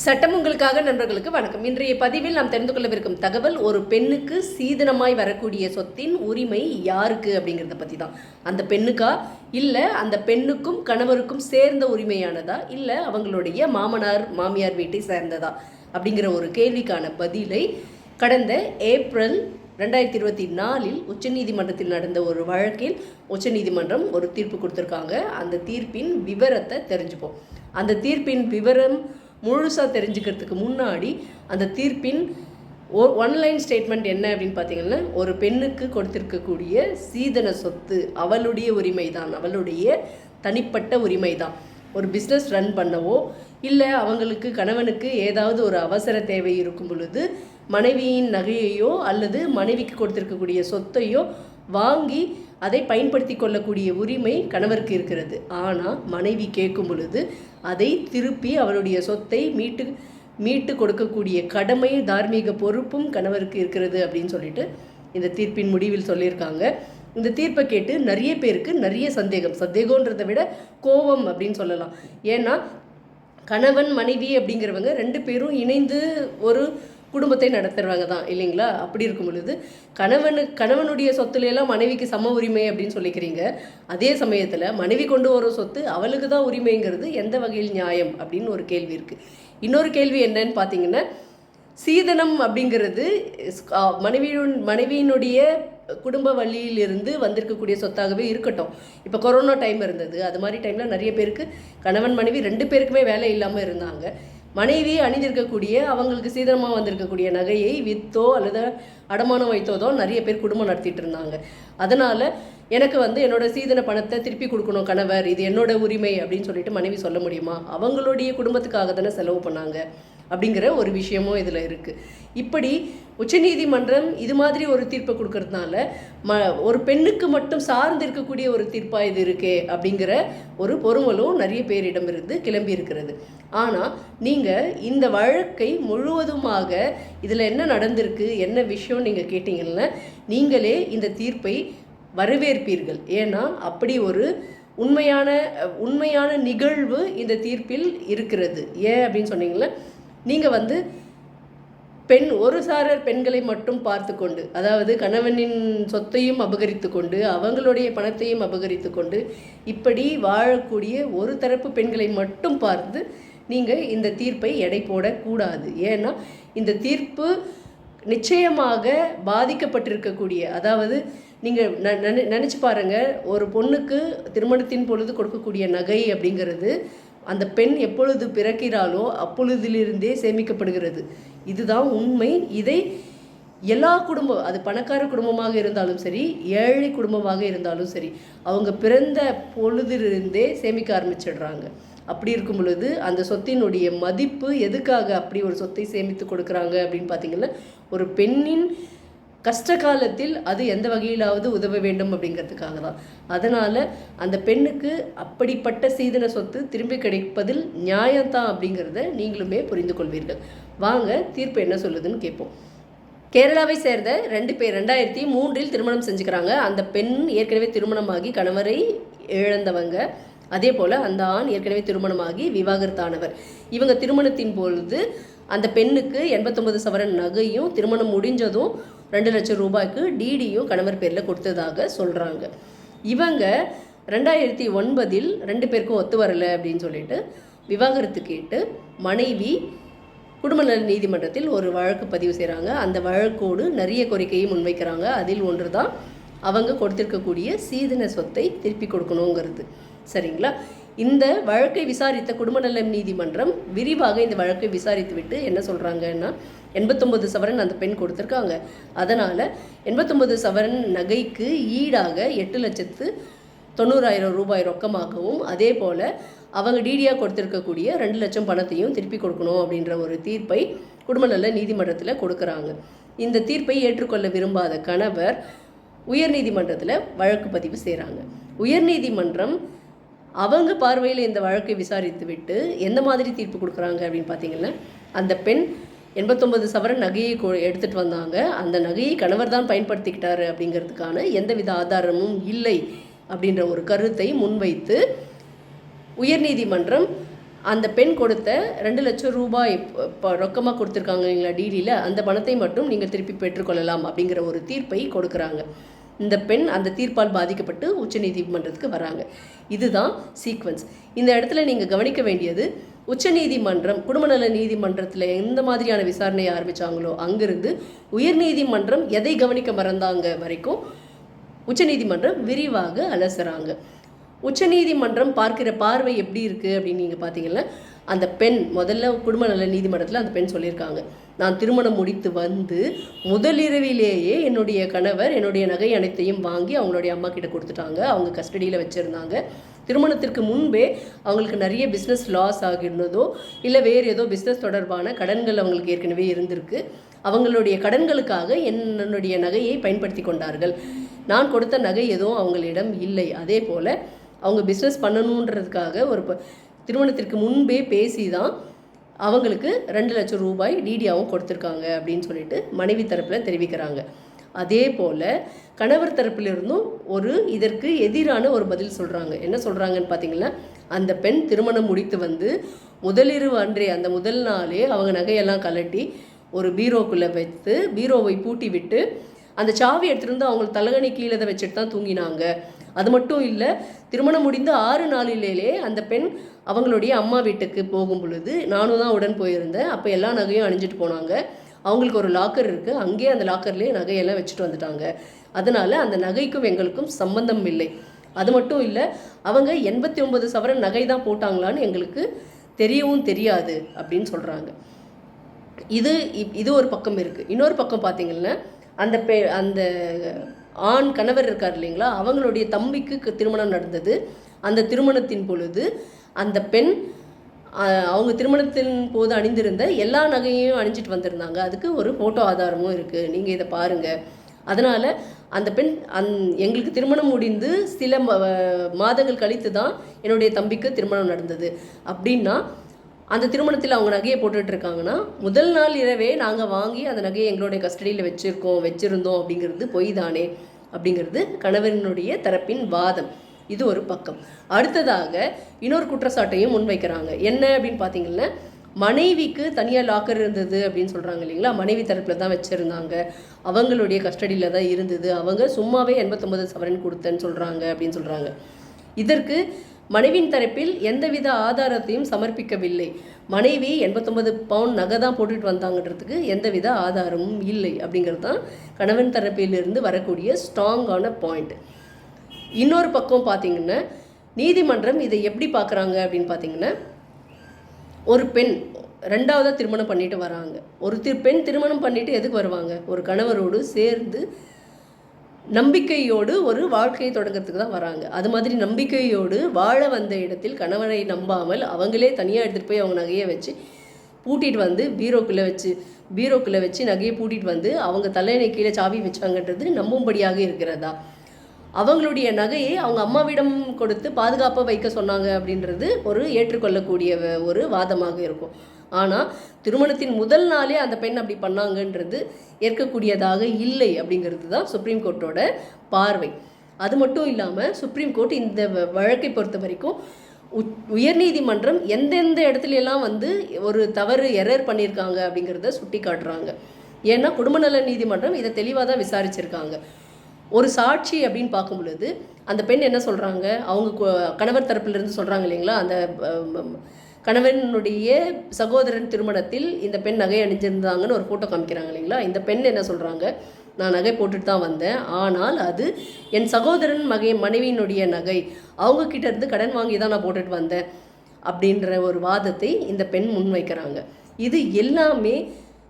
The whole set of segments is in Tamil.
சட்டம் உங்களுக்காக நண்பர்களுக்கு வணக்கம். இன்றைய பதிவில் நாம் தெரிந்து கொள்ளவிருக்கும் தகவல் ஒரு பெண்ணுக்கு சீதனமாய் வரக்கூடிய சொத்தின் உரிமை யாருக்கு அப்படிங்கிறத பற்றி தான் அந்த பெண்ணுக்கா? இல்லை அந்த பெண்ணுக்கும் கணவருக்கும் சேர்ந்த உரிமையானதா? இல்லை அவங்களுடைய மாமனார் மாமியார் வீட்டை சேர்ந்ததா? அப்படிங்கிற ஒரு கேள்விக்கான பதிலை கடந்த ஏப்ரல் ரெண்டாயிரத்தி இருபத்தி நாலில் உச்சநீதிமன்றத்தில் நடந்த ஒரு வழக்கில் உச்சநீதிமன்றம் ஒரு தீர்ப்பு கொடுத்துருக்காங்க. அந்த தீர்ப்பின் விவரத்தை தெரிஞ்சுப்போம். அந்த தீர்ப்பின் விவரம் முழுசாக தெரிஞ்சுக்கிறதுக்கு முன்னாடி அந்த தீர்ப்பின் ஓ ஒன்லைன் ஸ்டேட்மெண்ட் என்ன அப்படின்னு பார்த்தீங்கன்னா ஒரு பெண்ணுக்கு கொடுத்திருக்கக்கூடிய சீதன சொத்து அவளுடைய உரிமை தான் அவளுடைய தனிப்பட்ட உரிமை தான் ஒரு பிஸ்னஸ் ரன் பண்ணவோ இல்லை அவங்களுக்கு கணவனுக்கு ஏதாவது ஒரு அவசர தேவை இருக்கும் பொழுது மனைவியின் நகையையோ அல்லது மனைவிக்கு கொடுத்திருக்கக்கூடிய சொத்தையோ வாங்கி அதை பயன்படுத்தி கொள்ளக்கூடிய உரிமை கணவருக்கு இருக்கிறது. ஆனால் மனைவி கேட்கும் பொழுது அதை திருப்பி அவருடைய சொத்தை மீட்டு மீட்டு கொடுக்கக்கூடிய கடமை தார்மீக பொறுப்பும் கணவருக்கு இருக்கிறது அப்படின்னு சொல்லிட்டு இந்த தீர்ப்பின் முடிவில் சொல்லியிருக்காங்க. இந்த தீர்ப்பை கேட்டு நிறைய பேருக்கு நிறைய சந்தேகம். சந்தேகன்றதை விட கோபம் அப்படின்னு சொல்லலாம். ஏன்னா கணவன் மனைவி அப்படிங்கிறவங்க ரெண்டு பேரும் இணைந்து ஒரு குடும்பத்தை நடத்துறவங்க தான் இல்லைங்களா? அப்படி இருக்கும் பொழுது கணவனு கணவனுடைய சொத்துலையெல்லாம் மனைவிக்கு சம உரிமை அப்படின்னு சொல்லிக்கிறீங்க. அதே சமயத்தில் மனைவி கொண்டு வரும் சொத்து அவளுக்கு தான் உரிமைங்கிறது எந்த வகையில் நியாயம் அப்படின்னு ஒரு கேள்வி இருக்குது இன்னொரு கேள்வி என்னன்னு பார்த்தீங்கன்னா சீதனம் அப்படிங்கிறது மனைவியுடன் மனைவியினுடைய குடும்ப வழியிலிருந்து வந்திருக்கக்கூடிய சொத்தாகவே இருக்கட்டும். இப்போ கொரோனா டைம் இருந்தது. அது மாதிரி டைமில் நிறைய பேருக்கு கணவன் மனைவி ரெண்டு பேருக்குமே வேலை இல்லாமல் இருந்தாங்க. மனைவி அணிந்திருக்கக்கூடிய அவங்களுக்கு சீதனமாக வந்திருக்கக்கூடிய நகையை வித்தோ அல்லது அடமானம் வைத்தோதோ நிறைய பேர் குடும்பம் நடத்திட்டு இருந்தாங்க. அதனால் எனக்கு வந்து என்னோட சீதன பணத்தை திருப்பி கொடுக்கணும் கணவர் இது என்னோட உரிமை அப்படின்னு சொல்லிட்டு மனைவி சொல்ல முடியுமா? அவங்களுடைய குடும்பத்துக்காக தானே செலவு பண்ணாங்க. அப்படிங்கிற ஒரு விஷயமும் இதில் இருக்குது இப்படி உச்சநீதிமன்றம் இது மாதிரி ஒரு தீர்ப்பை கொடுக்கறதுனால ம ஒரு பெண்ணுக்கு மட்டும் சார்ந்து இருக்கக்கூடிய ஒரு தீர்ப்பாக இது இருக்கே அப்படிங்கிற ஒரு பொறுமலும் நிறைய பேரிடமிருந்து கிளம்பி இருக்கிறது. ஆனால் நீங்கள் இந்த வழக்கை முழுவதுமாக இதில் என்ன நடந்திருக்கு என்ன விஷயம் நீங்கள் கேட்டிங்கன்னா நீங்களே இந்த தீர்ப்பை வரவேற்பீர்கள். ஏன்னா அப்படி ஒரு உண்மையான உண்மையான நிகழ்வு இந்த தீர்ப்பில் இருக்கிறது. ஏன் அப்படின்னு சொன்னீங்களா நீங்கள் வந்து பெண் ஒரு சாரர் பெண்களை மட்டும் பார்த்து கொண்டு அதாவது கணவனின் சொத்தையும் அபகரித்து கொண்டு அவங்களுடைய பணத்தையும் அபகரித்து கொண்டு இப்படி வாழக்கூடிய ஒரு தரப்பு பெண்களை மட்டும் பார்த்து நீங்கள் இந்த தீர்ப்பை எடை போடக்கூடாது. ஏன்னா இந்த தீர்ப்பு நிச்சயமாக பாதிக்கப்பட்டிருக்கக்கூடிய அதாவது நீங்கள் நினச்சி பாருங்கள் ஒரு பொண்ணுக்கு திருமணத்தின் பொழுது கொடுக்கக்கூடிய நகை அப்படிங்கிறது அந்த பெண் எப்பொழுது பிறக்கிறாளோ அப்பொழுதிலிருந்தே சேமிக்கப்படுகிறது. இதுதான் உண்மை. இதை எல்லா குடும்பம் அது பணக்கார குடும்பமாக இருந்தாலும் சரி ஏழை குடும்பமாக இருந்தாலும் சரி அவங்க பிறந்த பொழுதிலிருந்தே சேமிக்க ஆரம்பிச்சிடுறாங்க. அப்படி இருக்கும் பொழுது அந்த சொத்தினுடைய மதிப்பு எதுக்காக அப்படி ஒரு சொத்தை சேமித்து கொடுக்குறாங்க அப்படின்னு பார்த்தீங்கன்னா ஒரு பெண்ணின் கஷ்ட காலத்தில் அது எந்த வகையிலாவது உதவ வேண்டும் அப்படிங்கிறதுக்காக தான் அதனால் அந்த பெண்ணுக்கு அப்படிப்பட்ட சீதன சொத்து திரும்பி கிடைப்பதில் நியாயம்தான் அப்படிங்கிறத நீங்களுமே புரிந்து கொள்வீர்கள். வாங்க தீர்ப்பு என்ன சொல்லுதுன்னு கேட்போம். கேரளாவை சேர்ந்த ரெண்டு பேர் ரெண்டாயிரத்தி மூன்றில் திருமணம் செஞ்சுக்கிறாங்க. அந்த பெண் ஏற்கனவே திருமணமாகி கணவரை இழந்தவங்க. அதே போல் அந்த ஆண் ஏற்கனவே திருமணமாகி விவாகரத்தானவர். இவங்க திருமணத்தின் பொழுது அந்த பெண்ணுக்கு எண்பத்தொம்பது சவரன் நகையும் திருமணம் முடிஞ்சதும் ரெண்டு லட்சம் ரூபாய்க்கு டிடியும் கணவர் பேரில் கொடுத்ததாக சொல்கிறாங்க இவங்க ரெண்டாயிரத்தி ஒன்பதில் ரெண்டு பேருக்கும் ஒத்து வரலை அப்படின்னு சொல்லிட்டு விவாகரத்து கேட்டு மனைவி குடும்ப நல நீதிமன்றத்தில் ஒரு வழக்கு பதிவு செய்கிறாங்க அந்த வழக்கோடு நிறைய கோரிக்கையை முன்வைக்கிறாங்க. அதில் ஒன்று தான் அவங்க கொடுத்திருக்கக்கூடிய சீதன சொத்தை திருப்பி கொடுக்கணுங்கிறது. சரிங்களா? இந்த வழக்கை விசாரித்த குடும்ப நல நீதிமன்றம் விரிவாக இந்த வழக்கை விசாரித்து விட்டு என்ன சொல்கிறாங்கன்னா எண்பத்தொம்பது சவரன் அந்த பெண் கொடுத்துருக்காங்க. அதனால் எண்பத்தொம்பது சவரன் நகைக்கு ஈடாக எட்டு லட்சத்து தொண்ணூறாயிரம் ரூபாய் ரொக்கமாகவும் அதே போல் அவங்க டிடியாக கொடுத்துருக்கக்கூடிய ரெண்டு லட்சம் பணத்தையும் திருப்பி கொடுக்கணும் அப்படின்ற ஒரு தீர்ப்பை குடும்ப நல நீதிமன்றத்தில் கொடுக்குறாங்க. இந்த தீர்ப்பை ஏற்றுக்கொள்ள விரும்பாத கணவர் உயர்நீதிமன்றத்தில் வழக்கு பதிவு செய்கிறாங்க உயர்நீதிமன்றம் அவங்க பார்வையில் இந்த வழக்கை விசாரித்து விட்டு எந்த மாதிரி தீர்ப்பு கொடுக்குறாங்க அப்படின்னு பார்த்தீங்கன்னா அந்த பெண் எண்பத்தொன்பது சவரன் நகையை கொ எடுத்துகிட்டு வந்தாங்க. அந்த நகையை கணவர் தான் பயன்படுத்திக்கிட்டாரு அப்படிங்கிறதுக்கான எந்தவித ஆதாரமும் இல்லை அப்படின்ற ஒரு கருத்தை முன்வைத்து உயர்நீதிமன்றம் அந்த பெண் கொடுத்த ரெண்டு லட்சம் ரூபாய் ரொக்கமாக கொடுத்துருக்காங்க இல்லைங்களா டீலியில் அந்த பணத்தை மட்டும் நீங்கள் திருப்பி பெற்றுக்கொள்ளலாம் அப்படிங்கிற ஒரு தீர்ப்பை கொடுக்குறாங்க. இந்த பெண் அந்த தீர்ப்பால் பாதிக்கப்பட்டு உச்சநீதிமன்றத்துக்கு வராங்க. இதுதான் சீக்வன்ஸ் இந்த இடத்துல நீங்கள் கவனிக்க வேண்டியது உச்சநீதிமன்றம் குடும்பநல நீதிமன்றத்தில் எந்த மாதிரியான விசாரணையை ஆரம்பித்தாங்களோ அங்கிருந்து உயர்நீதிமன்றம் எதை கவனிக்க மறந்தாங்க வரைக்கும் உச்சநீதிமன்றம் விரிவாக அலசுறாங்க. உச்சநீதிமன்றம் பார்க்கிற பார்வை எப்படி இருக்குது அப்படின்னு நீங்கள் பார்த்தீங்கன்னா அந்த பெண் முதல்ல குடும்ப நல நீதிமன்றத்தில் அந்த பெண் சொல்லியிருக்காங்க. நான் திருமணம் முடித்து வந்து முதலிரவிலேயே என்னுடைய கணவர் என்னுடைய நகை அனைத்தையும் வாங்கி அவங்களுடைய அம்மா கிட்ட கொடுத்துட்டாங்க. அவங்க கஸ்டடியில் வச்சுருந்தாங்க. திருமணத்திற்கு முன்பே அவங்களுக்கு நிறைய பிஸ்னஸ் லாஸ் ஆகிருந்ததோ இல்லை வேறு ஏதோ பிஸ்னஸ் தொடர்பான கடன்கள் அவங்களுக்கு ஏற்கனவே இருந்திருக்கு. அவங்களுடைய கடன்களுக்காக என்னுடைய நகையை பயன்படுத்தி கொண்டார்கள். நான் கொடுத்த நகை எதுவும் அவங்களிடம் இல்லை. அதே போல் அவங்க பிஸ்னஸ் பண்ணணுன்றதுக்காக ஒரு ப- திருமணத்திற்கு முன்பே பேசி தான் அவங்களுக்கு ரெண்டு லட்சம் ரூபாய் டிடியாவும் கொடுத்துருக்காங்க அப்படின்னு சொல்லிட்டு மனைவி தரப்பில் தெரிவிக்கிறாங்க. அதே போல் கணவர் தரப்பிலிருந்தும் ஒரு இதற்கு எதிரான ஒரு பதில் சொல்கிறாங்க என்ன சொல்கிறாங்கன்னு பார்த்தீங்கன்னா அந்த பெண் திருமணம் முடித்து வந்து முதலிரவு அன்றே அந்த முதல் நாளே அவங்க நகையெல்லாம் கலட்டி ஒரு பீரோக்குள்ளே வைத்து பீரோவை பூட்டி விட்டு அந்த சாவி எடுத்துகிட்டு வந்து அவங்க தலகணி கீழே வச்சுட்டு தான் தூங்கினாங்க. அது மட்டும் இல்லை திருமணம் முடிந்து ஆறு நாளிலேயே அந்த பெண் அவங்களுடைய அம்மா வீட்டுக்கு போகும் பொழுது நானும் தான் உடன் போயிருந்தேன். அப்போ எல்லா நகையும் அணிஞ்சிட்டு போனாங்க. அவங்களுக்கு ஒரு லாக்கர் இருக்குது அங்கேயே அந்த லாக்கர்லேயே நகையெல்லாம் வச்சுட்டு வந்துட்டாங்க. அதனால் அந்த நகைக்கும் எங்களுக்கும் சம்பந்தம் இல்லை. அது மட்டும் இல்லை அவங்க எண்பத்தி ஒன்பது சவரன் நகை தான் போட்டாங்களான்னு எங்களுக்கு தெரியவும் தெரியாது அப்படின்னு சொல்கிறாங்க இது இப்- இது ஒரு பக்கம் இருக்குது இன்னொரு பக்கம் பார்த்தீங்கன்னா அந்த பெ அந்த ஆண் கணவர் இருக்கார் இல்லைங்களா? அவங்களுடைய தம்பிக்கு திருமணம் நடந்தது. அந்த திருமணத்தின் பொழுது அந்த பெண் அவங்க திருமணத்தின் போது அணிந்திருந்த எல்லா நகையையும் அணிஞ்சிட்டு வந்திருந்தாங்க. அதுக்கு ஒரு ஃபோட்டோ ஆதாரமும் இருக்குது நீங்கள் இதை பாருங்கள் அதனால் அந்த பெண் அந் எங்களுக்கு திருமணம் முடிந்து சில மாதங்கள் கழித்து தான் என்னுடைய தம்பிக்கு திருமணம் நடந்தது. அப்படின்னா அந்த திருமணத்தில் அவங்க நகையை போட்டுட்டு இருக்காங்கன்னா முதல் நாள் இரவே நாங்கள் வாங்கி அந்த நகையை எங்களுடைய கஸ்டடியில் வச்சுருக்கோம் வச்சுருந்தோம் அப்படிங்கிறது பொய் தானே அப்படிங்கிறது கணவனுடைய தரப்பின் வாதம். இது ஒரு பக்கம். அடுத்ததாக இன்னொரு குற்றச்சாட்டையும் முன்வைக்கிறாங்க. என்ன அப்படின்னு பார்த்தீங்கன்னா மனைவிக்கு தனியாக லாக்கர் இருந்தது அப்படின்னு சொல்கிறாங்க இல்லைங்களா? மனைவி தரப்பில் தான் வச்சுருந்தாங்க. அவங்களுடைய கஸ்டடியில் தான் இருந்தது. அவங்க சும்மாவே எண்பத்தொம்பது சவரன் கொடுத்தேன்னு சொல்கிறாங்க அப்படின்னு சொல்கிறாங்க இதற்கு மனைவியின் தரப்பில் எந்தவித ஆதாரத்தையும் சமர்ப்பிக்கவில்லை. மனைவி எண்பத்தொன்பது பவுண்ட் நகை தான் போட்டுட்டு வந்தாங்கன்றதுக்கு எந்தவித ஆதாரமும் இல்லை அப்படிங்கிறது தான் கணவன் தரப்பிலிருந்து வரக்கூடிய ஸ்ட்ராங்கான பாயிண்ட் இன்னொரு பக்கம் பார்த்தீங்கன்னா நீதிமன்றம் இதை எப்படி பார்க்குறாங்க அப்படின்னு பார்த்தீங்கன்னா ஒரு பெண் ரெண்டாவதாக திருமணம் பண்ணிட்டு வராங்க. ஒரு தி பெண் திருமணம் பண்ணிட்டு எதுக்கு வருவாங்க? ஒரு கணவரோடு சேர்ந்து நம்பிக்கையோடு ஒரு வாழ்க்கையை தொடங்கிறதுக்கு தான் வராங்க. அது மாதிரி நம்பிக்கையோடு வாழ வந்த இடத்தில் கணவனை நம்பாமல் அவங்களே தனியாக எடுத்துகிட்டு போய் அவங்க நகையை வச்சு பூட்டிட்டு வந்து பீரோக்குள்ளே வச்சு பீரோக்குள்ளே வச்சு நகையை பூட்டிட்டு வந்து அவங்க தலையணை கீழே சாவி வச்சாங்கன்றது நம்பும்படியாக இருக்கிறதா? அவங்களுடைய நகையை அவங்க அம்மாவிடம் கொடுத்து பாதுகாப்பாக வைக்க சொன்னாங்க அப்படின்றது ஒரு ஏற்றுக்கொள்ளக்கூடிய ஒரு வாதமாக இருக்கும். ஆனால் திருமணத்தின் முதல் நாளே அந்த பெண் அப்படி பண்ணாங்கன்றது ஏற்கக்கூடியதாக இல்லை அப்படிங்கிறது தான் சுப்ரீம் கோர்ட்டோட பார்வை. அது மட்டும் இல்லாமல் சுப்ரீம் கோர்ட் இந்த வ- வழக்கை பொறுத்த வரைக்கும் உ- உயர்நீதிமன்றம் எந்தெந்த இடத்துலலாம் வந்து ஒரு தவறு எரர் பண்ணியிருக்காங்க அப்படிங்கிறத சுட்டி காட்டுறாங்க ஏன்னா குடும்ப நல நீதிமன்றம் இதை தெளிவாக தான் விசாரிச்சிருக்காங்க. ஒரு சாட்சி அப்படின்னு பார்க்கும் பொழுது அந்த பெண் என்ன சொல்கிறாங்க அவங்க கணவர் தரப்பிலிருந்து சொல்கிறாங்க இல்லைங்களா? அந்த கணவனுடைய சகோதரன் திருமணத்தில் இந்த பெண் நகை அணிஞ்சிருந்தாங்கன்னு ஒரு ஃபோட்டோ காமிக்கிறாங்க இல்லைங்களா? இந்த பெண் என்ன சொல்கிறாங்க நான் நகை போட்டுட்டு தான் வந்தேன். ஆனால் அது என் சகோதரன் மகை மனைவியினுடைய நகை. அவங்கக்கிட்ட இருந்து கடன் வாங்கி தான் நான் போட்டுட்டு வந்தேன் அப்படின்ற ஒரு வாதத்தை இந்த பெண் முன்வைக்கிறாங்க. இது எல்லாமே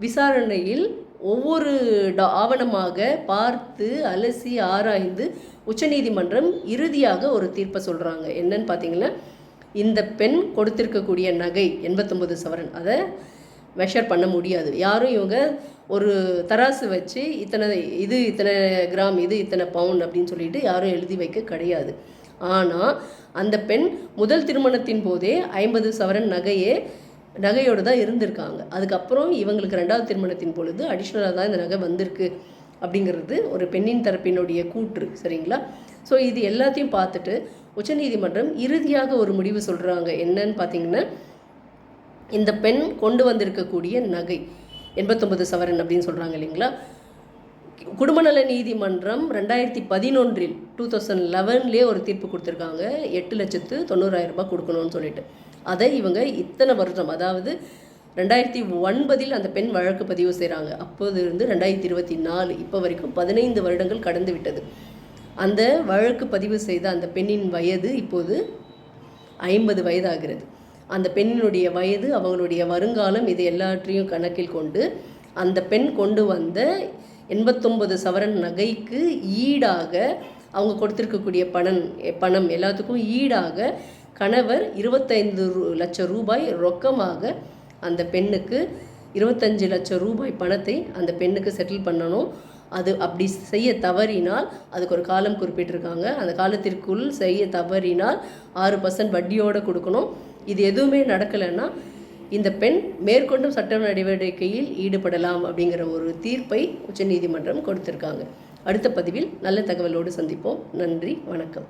விசாரணையில் ஒவ்வொரு டா- ஆவணமாக பார்த்து அலசி ஆராய்ந்து உச்சநீதிமன்றம் இறுதியாக ஒரு தீர்ப்பை சொல்கிறாங்க என்னன்னு பார்த்தீங்கன்னா இந்த பெண் கொடுத்திருக்கக்கூடிய நகை எண்பத்தொம்பது சவரன். அதை மெஷர் பண்ண முடியாது. யாரும் இவங்க ஒரு தராசு வச்சு இத்தனை இது இத்தனை கிராம் இது இத்தனை பவுன் அப்படின்னு சொல்லிட்டு யாரும் எழுதி வைக்க கிடையாது. ஆனால் அந்த பெண் முதல் திருமணத்தின் போதே ஐம்பது சவரன் நகையே நகையோடு தான் இருந்திருக்காங்க. அதுக்கப்புறம் இவங்களுக்கு ரெண்டாவது திருமணத்தின் பொழுது அடிஷ்னலாக தான் இந்த நகை வந்திருக்கு அப்படிங்கிறது ஒரு பெண்ணின் தரப்பினுடைய கூற்று சரிங்களா? ஸோ இது எல்லாத்தையும் பார்த்துட்டு உச்சநீதிமன்றம் இறுதியாக ஒரு முடிவு சொல்கிறாங்க என்னன்னு பார்த்தீங்கன்னா இந்த பெண் கொண்டு வந்திருக்கக்கூடிய நகை எண்பத்தொன்பது சவரன் அப்படின்னு சொல்கிறாங்க இல்லைங்களா? குடும்பநல நீதிமன்றம் ரெண்டாயிரத்தி பதினொன்றில் டூ தௌசண்ட் லெவன்லேயே ஒரு தீர்ப்பு கொடுத்துருக்காங்க. எட்டு லட்சத்து தொண்ணூறாயிரம் ரூபாய் கொடுக்கணும்னு சொல்லிட்டு. அதை இவங்க இத்தனை வருஷம் அதாவது ரெண்டாயிரத்தி ஒன்பதில் அந்த பெண் வழக்கு பதிவு செய்கிறாங்க அப்போது இருந்து ரெண்டாயிரத்தி இருபத்தி நாலு இப்போ வரைக்கும் பதினைந்து வருடங்கள் கடந்து விட்டது. அந்த வழக்கு பதிவு செய்த அந்த பெண்ணின் வயது இப்போது ஐம்பது வயதாகிறது. அந்த பெண்ணினுடைய வயது அவங்களுடைய வருங்காலம் இது எல்லாற்றையும் கணக்கில் கொண்டு அந்த பெண் கொண்டு வந்த எண்பத்தொன்பது சவரன் நகைக்கு ஈடாக அவங்க கொடுத்துருக்கக்கூடிய பணம் பணம் எல்லாத்துக்கும் ஈடாக கணவர் இருபத்தைந்து லட்சம் ரூபாய் ரொக்கமாக அந்த பெண்ணுக்கு இருபத்தஞ்சு லட்சம் ரூபாய் பணத்தை அந்த பெண்ணுக்கு செட்டில் பண்ணணும். அது அப்படி செய்ய தவறினால் அதுக்கு ஒரு காலம் குறிப்பிட்டிருக்காங்க. அந்த காலத்திற்குள் செய்ய தவறினால் ஆறு பர்சன்ட் வட்டியோடு கொடுக்கணும். இது எதுவுமே நடக்கலைன்னா இந்த பெண் மேற்கொண்டும் சட்ட நடவடிக்கையில் ஈடுபடலாம் அப்படிங்கிற ஒரு தீர்ப்பை உச்சநீதிமன்றம் கொடுத்திருக்காங்க. அடுத்த பதிவில் நல்ல தகவலோடு சந்திப்போம். நன்றி வணக்கம்.